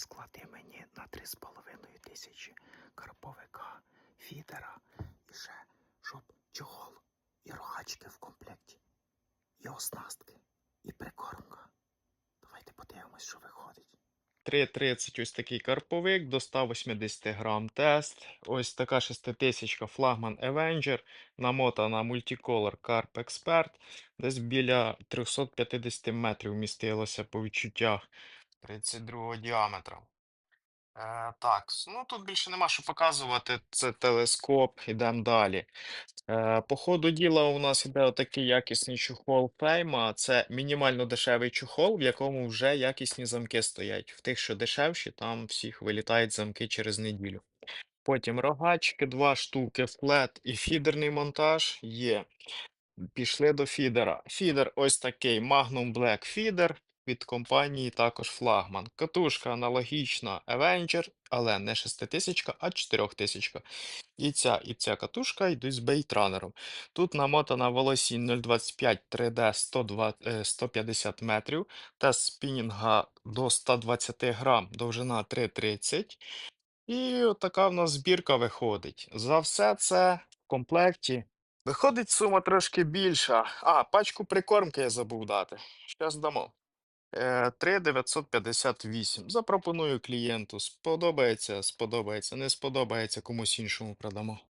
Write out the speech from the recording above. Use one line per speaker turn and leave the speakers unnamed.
склади мені на 3,5 тисячі карповика, фідера і ще, щоб чохол і рогачки в комплекті, і оснастки, і прикормка. Давайте подивимось, що виходить.
3,30 ось такий карповик до 180 грам тест. Ось така шеститисячка флагман Avenger, намотана Multicolor Carp Expert. Десь біля 350 метрів містилося по відчуттях 32 діаметра. Е, так, ну тут більше нема що показувати. Це телескоп, ідемо далі. Е, по ходу діла у нас іде отакий якісний чохол Фейма. Це мінімально дешевий чохол, в якому вже якісні замки стоять. В тих, що дешевші, там всіх вилітають замки через неділю. Потім рогачки, два штуки, флет і фідерний монтаж є. Пішли до фідера. Фідер ось такий Magnum Black Feeder від компанії також флагман. Катушка аналогічна Avenger, але не 6000, а 4000. І ця, і ця катушка йдуть з бейтранером. Тут намотана волосінь 0,25 3D 102, е, 150 метрів, тест спінінга до 120 грам, довжина 3,30. І отака в нас збірка виходить. За все це в комплекті. Виходить сума трошки більша. А, пачку прикормки я забув дати. Щас дамо. Е, 3,958. Запропоную клієнту. Сподобається, сподобається, не сподобається, комусь іншому продамо.